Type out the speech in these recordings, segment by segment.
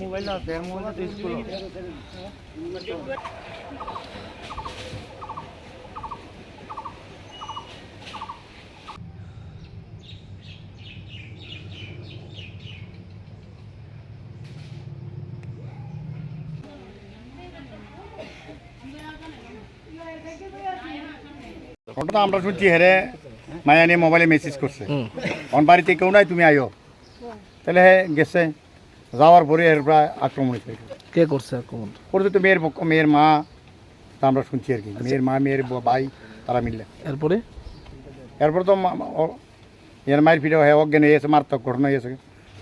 Mobile না mobile school ঘটনা আমরা শুনছি হেরে মায়া নিয়ে মোবাইলে মেসেজ করছে। অন বাড়িতে কেউ নাই তুমি আইও। তাহলে হে গেছে যাওয়ার পরে এর প্রায় আক্রমণ হয়েছে। কে করছে আক্রমণ? পরে তো মেয়ের পক্ষ মেয়ের মা তা আমরা শুনছি আর কি। মেয়ের মা মেয়ের ভাই তারা মিললে। এরপরে? এরপর তো এর মায়ের ফিরে হয়ে অজ্ঞান হয়ে গেছে মারাত্মক ঘটনা হয়েছে।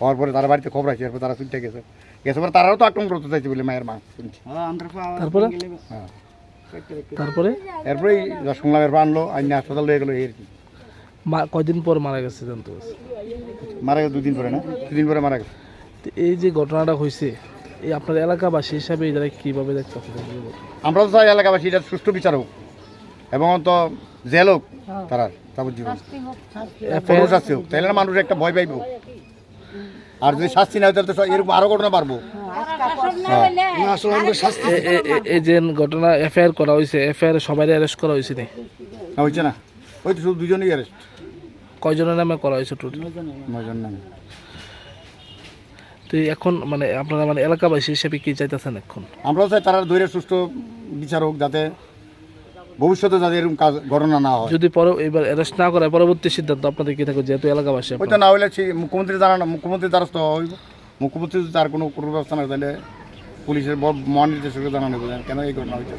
হওয়ার পরে তারা বাড়িতে খবর আছে এরপর তারা শুনতে গেছে। গেছে পরে তারাও তো আক্রমণ করতে চাইছে বলে মায়ের মা শুনছি। তারপরে? হ্যাঁ। তারপরে? এরপরে এরপর আনলো আইনে হাসপাতাল হয়ে গেলো এই আর কি। মা কয়দিন পর মারা গেছে জানতে পারছি। মারা গেছে দুদিন পরে না? দুদিন পরে মারা গেছে। তো এই যে ঘটনাটা হয়েছে এই আপনার এলাকাবাসী হিসাবে এরা কীভাবে দেখতে আমরা তো চাই এলাকাবাসী এটা সুষ্ঠু বিচার হোক এবং তো জেল হোক তারা যাবজ্জীবন কোনো শাস্তি হোক তাহলে মানুষ একটা ভয় পাইব। আর যদি শাস্তি না হয় তাহলে তো সব এরকম আরও ঘটনা পারব এই যে ঘটনা এফআইআর করা হয়েছে এফআইআর সবাই অ্যারেস্ট করা হয়েছে নি? না হয়েছে না। ওই তো শুধু দুজনেই অ্যারেস্ট কয়জনের নামে করা হয়েছে টোটাল নজন নামে। তো এখন মানে আপনারা মানে এলাকাবাসী হিসেবে কি চাইতেছেন এখন? আমরাও চাই তারা ধৈর্য সুষ্ঠু বিচার হোক যাতে ভবিষ্যতে যাতে এরকম কাজ ঘটনা না হয়। যদি পরে এবার অ্যারেস্ট না করে পরবর্তী সিদ্ধান্ত আপনাদের কি থাকে যেহেতু এলাকাবাসী না মুখ্যমন্ত্রী মুখ্যমন্ত্রী দ্বারস্থ হইব। মুখ্যমন্ত্রী যদি তার কোনো কোনো ব্যবস্থা না তাহলে পুলিশের মহানির্দেশককে জানানো কেন এই ঘটনা হয়েছে?